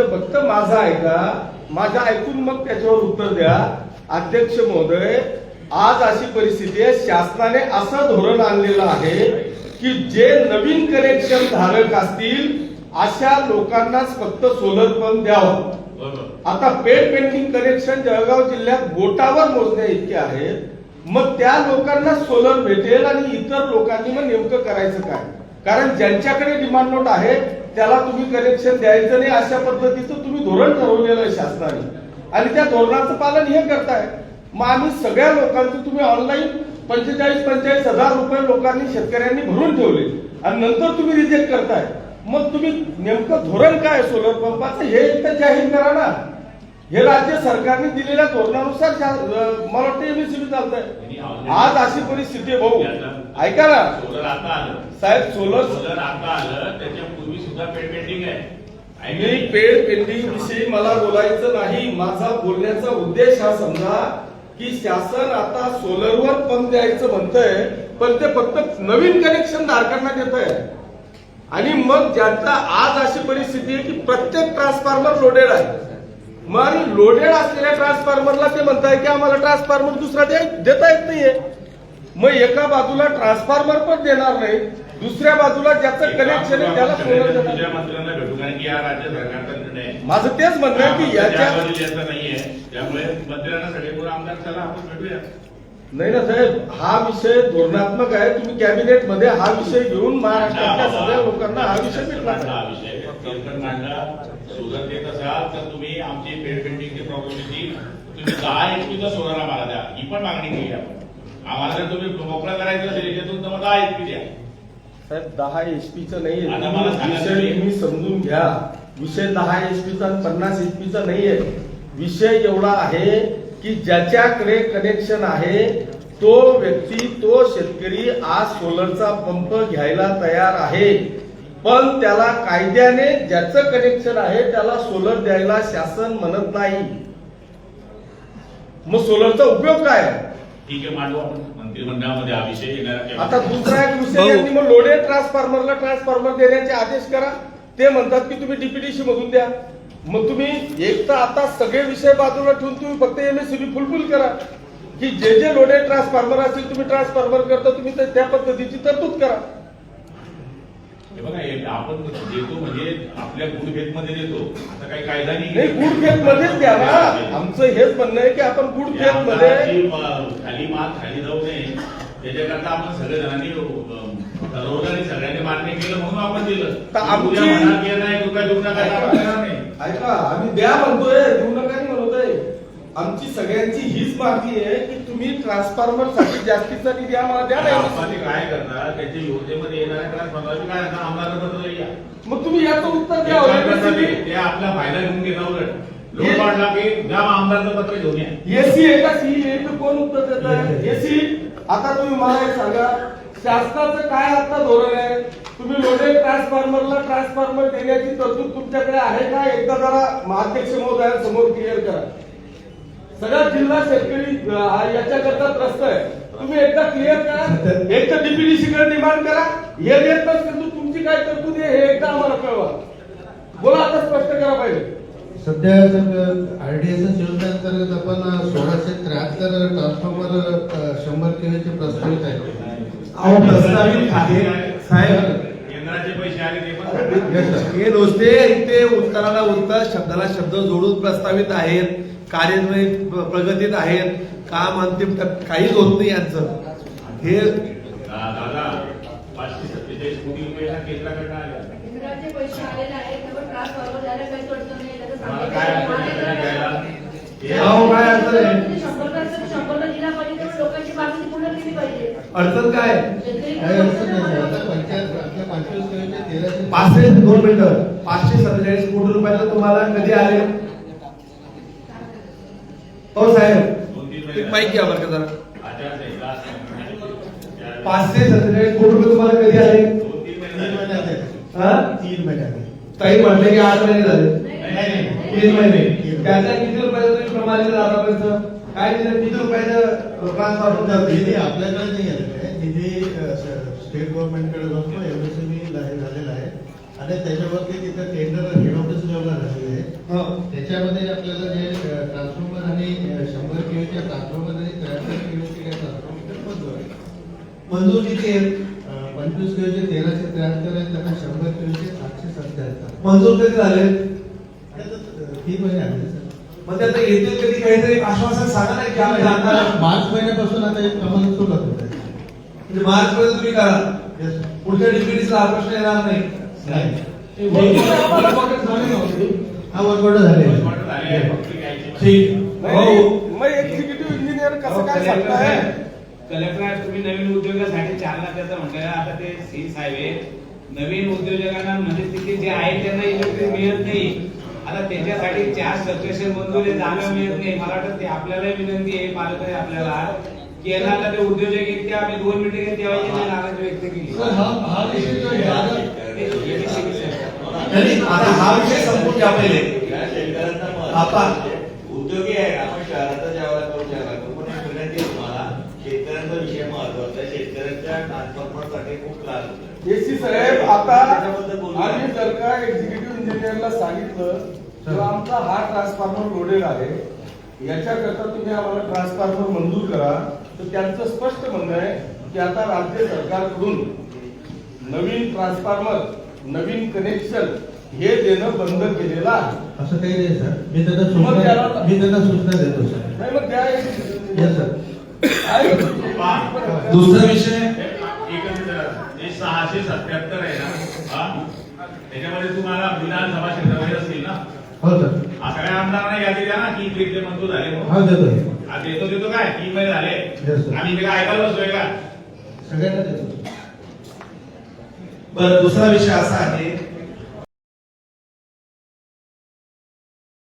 फक्त माझा ऐका. माझा ऐकून मग त्याच्यावर उत्तर द्या. अध्यक्ष महोदय आज अशी परिस्थिती आहे शासनाने असं धोरण आणलेलं आहे की जे नवीन कनेक्शन धारक असतील अशा लोकांनाच फक्त सोलर पंप द्यावं. आता पेड पेंटिंग कनेक्शन जळगाव जिल्ह्यात बोटावर मोजण्या इतके आहेत. मग त्या लोकांना सोलर भेटेल आणि इतर लोकांनी मग नेमकं करायचं काय? कारण ज्यांच्याकडे डिमांड नोट आहे त्याला तुम्ही कनेक्शन द्यायचं नाही अशा पद्धतीचं तुम्ही धोरण ठरवलेलं आहे शासनाने. आणि त्या धोरणाचं पालन हे करताय. मग आम्ही सगळ्या लोकांचं तुम्ही ऑनलाईन पंचेचाळीस पंचेचाळीस हजार रुपये लोकांनी शेतकऱ्यांनी भरून ठेवले. आणि नंतर तुम्ही रिजेक्ट करताय. मग तुम्ही नेमकं धोरण काय सोलर पंपाचं हे एकदा जाहीर करा ना. हे राज्य सरकारने दिलेल्या धोरणानुसार मला वाटतं एमएससीबी चालतंय. आज अशी परिस्थिती आहे भाऊ. ऐका ना. सोलर आता आलं. साहेब सोलर सोलर आता आलं. त्याच्यापूर्वी सुद्धा पेड पेंटिंग आहे. मी पेड पेंटिंग विषयी मला बोलायचं नाही. माझा बोलण्याचा उद्देश हा समजा की शासन आता सोलरवर पंप द्यायचं म्हणतंय पण ते फक्त नवीन कनेक्शन धारकांना देत आहे आणि मग ज्यांचा आज अशी परिस्थिती आहे की प्रत्येक ट्रान्सफॉर्मर लोडेड आहे. मग लोडेड असलेल्या ट्रान्सफॉर्मरला ते म्हणताय की आम्हाला ट्रान्सफॉर्मर दुसरा देता येत नाहीये. मग एका बाजूला ट्रान्सफॉर्मर पण देणार नाही दुसऱ्या बाजूला ज्याचं कनेक्शन आहे त्याला हा माझं तेच म्हणणं आहे की याच्या नाही ना साहेब हा विषय धोरणात्मक आहे. तुम्ही कॅबिनेटमध्ये हा विषय घेऊन महाराष्ट्रातल्या सगळ्या लोकांना हा विषय भेटला तेलकट मांडला सोलर देत असाल तर तुम्ही आमची पेड पेंटिंगची प्रॉब्लेमची तुम्ही दहा एचपीचा सोलर आम्हाला द्या. ही पण मागणी केली आपण. आम्हाला जर तुम्ही मोकळा करायचं असेल याच्यातून तर मग दहा एचपी द्या. साहेब दहा नाही मला सांगा विषय तुम्ही. समजून घ्या. विषय दहा एचपीचा पन्नास एचपीचा नाहीये विषय एवढा आहे की ज्याच्याकडे कनेक्शन आहे तो व्यक्ती तो शेतकरी आज सोलरचा पंप घ्यायला तयार आहे. पण त्याला कायद्याने ज्याचं कनेक्शन आहे त्याला सोलर द्यायला शासन म्हणत नाही. मग सोलरचा उपयोग काय? ठीक आहे मांडू आपण मंत्रिमंडळामध्ये हा विषय येणार आता दुसरा एक विषय यांनी मग लोडेड ट्रान्सफॉर्मरला ट्रान्सफॉर्मर देण्याचे आदेश करा. ते म्हणतात की तुम्ही डीपीडीसी मधून द्या. मग तुम्ही एक तर आता सगळे विषय बाजूला ठेवून तुम्ही फक्त एमएससीबी फुलफिल करा. की जे जे लोडेड ट्रान्सफॉर्मर असतील तुम्ही ट्रान्सफॉर्मर करता तुम्ही त्या पद्धतीची तरतूद करा. हे बघा हे आपण देतो म्हणजे आपल्या गुडघेत मध्ये देतो. आता काही कायदा नाही गुड फेथ मध्येच द्या ना. आमचं हेच म्हणणं आहे की आपण गुड हे मध्ये अ, खाली मात खाली जाऊ नये त्याच्याकरता आपण सगळे जणांनी अ, ठरवलं आणि सगळ्यांनी मान्य केलं म्हणून आपण दिलं. तर आमची- उद्या म्हणाल की नाही रुपये देऊ नका आपण नाही. ऐका आम्ही द्या म्हणतोय देऊ नका. आमची सगळ्यांची हीच मागणी आहे की तुम्ही ट्रान्सफॉर्मरसाठी जास्तीचा निधी आम्हाला द्या आपण ना. ते काय करणार? त्याच्या योजनेमध्ये येणाऱ्या ट्रान्सफॉर्मरची काय आमदार पत्र या. मग तुम्ही याचं उत्तर द्या ते? MSCB. ते आपला फायदा घेऊन घेणार उलट लोन वाढला की जाम आमदारचं पत्र घेऊन या. एसी आहे का? सी आहे कोण उत्तर देत आहे? एसी आता तुम्ही मला एक सांगा शासनाचं काय आता धोरण आहे? तुम्ही लोडेड ट्रान्सफॉर्मरला ट्रान्सफॉर्मर देण्याची तरतूद तुमच्याकडे आहे का? एकदा जरा महाध्यक्ष महोदयांसमोर क्लिअर करा. सगळा जिल्हा शेतकरी याच्याकरता त्रस्त आहे. तुम्ही एकदा क्लिअर करा. एक तर डीपीडीसी कडे डिमांड करा. हे देत नसेल तर तुमची काय तरतूद आहे हे एकदा आम्हाला कळवा. बोला आता स्पष्ट करा पाहिजे. सध्या आरडीएस योजनेअंतर्गत आपण सोळाशे त्र्याहत्तर ट्रान्सफॉर्मर शंभर केवीचे प्रस्तावित आहे अहो प्रस्तावित आहे. साहेब ते. हे नुसते इथे उत्तराला उत्तर शब्दाला शब्द जोडून प्रस्तावित आहेत. कार्यान्वयित प्र- प्रगतीत आहेत काम अंतिम काहीच होत नाही यांचं. हे दादा पाचशे सत्तेचाळीस कोटी केंद्राकडनं अडचण काय? हे पाचशे दोन मिनिटं. पाचशे सत्तेचाळीस कोटी रुपयाचं तुम्हाला कधी आले? हो साहेब. एक माहिती घ्या बरं का जरा. पाचशे सत्तेचाळीस कोटी रुपये तुम्हाला कधी आले? तीन महिने महिन्यात. हा. ताई म्हटले की आठ महिने झाले. नाही, नाही. तीन महिने. त्याच्या किती रुपयाचं तुम्ही प्रमाणित आतापर्यंत? काय दिलं? किती रुपयाचं करते निधी आपल्याकडे नाही आलेला आहे निधी स्टेट गव्हर्नमेंटकडे जातो. एमएसएमई झालेला आहे. आणि त्याच्यावरती तिथं टेंडर हेड ऑफिस लेवलला झालेले आहे. याच्यामध्ये आपल्याला जे ट्रान्सफॉर्मर आणि अ, शंभर केवीचे ट्रान्सफॉर्मर आणि त्र्याहत्तर केवीचे काही ट्रान्सफॉर्मर मंजूर आहे मंजूर किती पंचवीस केवीचे तेराशे त्र्याहत्तर आहेत त्यांना शंभर केवीचे सातशे सत्याहत्तर मंजूर कधी झाले ही महिने आले. सर मग ते आता येतील कधी काहीतरी आश्वासन सांगा ना की आम्ही आणणार मार्च महिन्यापासून आता एक कामाला सुरुवात होत. आहे म्हणजे मार्च मध्ये तुम्ही करा. पुढच्या डिप्युटीचा हा प्रश्न येणार नाही. नाही. नाही हा वर्कआउट झाले. ठीक हो मग एक्झिक्युटिव्ह इंजिनियर कसं काय सांगताय? कलेक्टर तुम्ही नवीन उद्योगासाठी चालना त्याचं म्हटलं आता ते सीस हायवे नवीन उद्योजकांना म्हणजे तिथे जे आहे त्यांना इलेक्ट्रिक मिळत नाही आता त्याच्यासाठी चार सबस्टेशन आहे जागा मिळत नाही मला वाटतं ते आपल्याला विनंती आहे पालक आहे आपल्याला की यांना ते उद्योजक आहेत ते आम्ही दोन मिनिटं घेत तेव्हा यांनी नाराजी व्यक्त केली हा- हा हा- हे- हे आता हा विषय संपून पहिले या शेतकऱ्यांचा मत आता उद्योगी आहे आपण शहराचा जेव्हा करू शकतो पण एक विनंती आहे तुम्हाला शेतकऱ्यांचा विषय महत्त्वाचा आहे शेतकऱ्यांच्या ट्रान्सफॉर्मरसाठी खूप त्रास होतो. एसी साहेब आता. आम्ही जर का एक्झिक्युटिव्ह इंजिनियरला सांगितलं किंवा आमचा हा ट्रान्सफॉर्मर लोडेड आहे. याच्याकरता तुम्ही आम्हाला ट्रान्सफॉर्मर मंजूर करा. तर त्यांचं स्पष्ट म्हणणं आहे की आता राज्य सरकारकडून नवीन ट्रान्सफॉर्मर नवीन कनेक्शन हे देणं बंद केलेलं आहे. असं काही नाही सर. मी त्यांना मग त्याला- सूचना मी त्यांना सूचना देतो सर. नाही मग आहे तुमची? दुसरा विषय जे सहाशे सत्याहत्तर आहे ना? हा? त्याच्यामध्ये तुम्हाला विधानसभा क्षेत्रामध्ये असतील ना? हो सर. हा सगळ्या आमदारांना यादी द्या ना की इकडे इकडे मंजूर झाले म्हणून. हा हा देतो देतो काय? तीन महिने झाले. Yes, sir. आम्ही इथे काय ऐकायला बसलोय का? सगळ्यांना देतो. बरं दुसरा विषय असा आहे